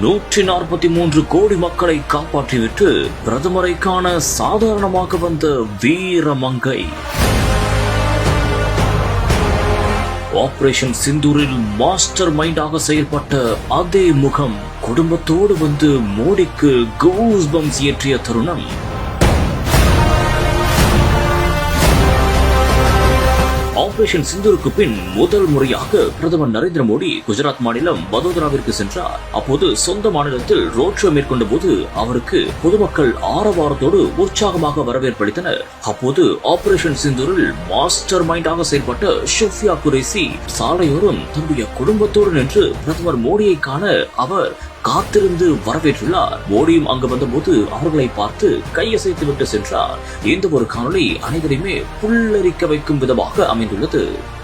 நூற்றி நாற்பத்தி மூன்று கோடி மக்களை காப்பாற்றிவிட்டு பிரதமரை காண சாதாரணமாக வந்த வீரமங்கை. ஆபரேஷன் சிந்தூரில் மாஸ்டர் மைண்டாக செயல்பட்ட அதே முகம் குடும்பத்தோடு வந்து மோடிக்கு கூஸ் பம்ஸ் ஏற்றிய தருணம். ஆபரேஷன் சிந்தூருக்கு பின் முதல் முறையாக பிரதமர் நரேந்திர மோடி குஜராத் மாநிலம் வதோதராவிற்கு சென்றார். அப்போது சொந்த மாநிலத்தில் ரோட் ஷோ மேற்கொண்ட போது அவருக்கு பொதுமக்கள் ஆரவாரத்தோடு உற்சாகமாக வரவேற்பளித்தனர் அப்போது ஆபரேஷன் சிந்தூரில் மாஸ்டர் மைண்டாக செயல்பட்ட ஷோஃபியா குரேசி சாலையோரம் தன்னுடைய குடும்பத்தோடு நின்று பிரதமர் மோடியை காண அவர் காத்திருந்து வரவேற்றுள்ளார். மோடியும் அங்கு வந்தபோது அவர்களை பார்த்து கையசைத்து விட்டு சென்றார். இந்த ஒரு காணொலி அனைவரையுமே புல்லரிக்க வைக்கும் விதமாக அமைந்துள்ளது.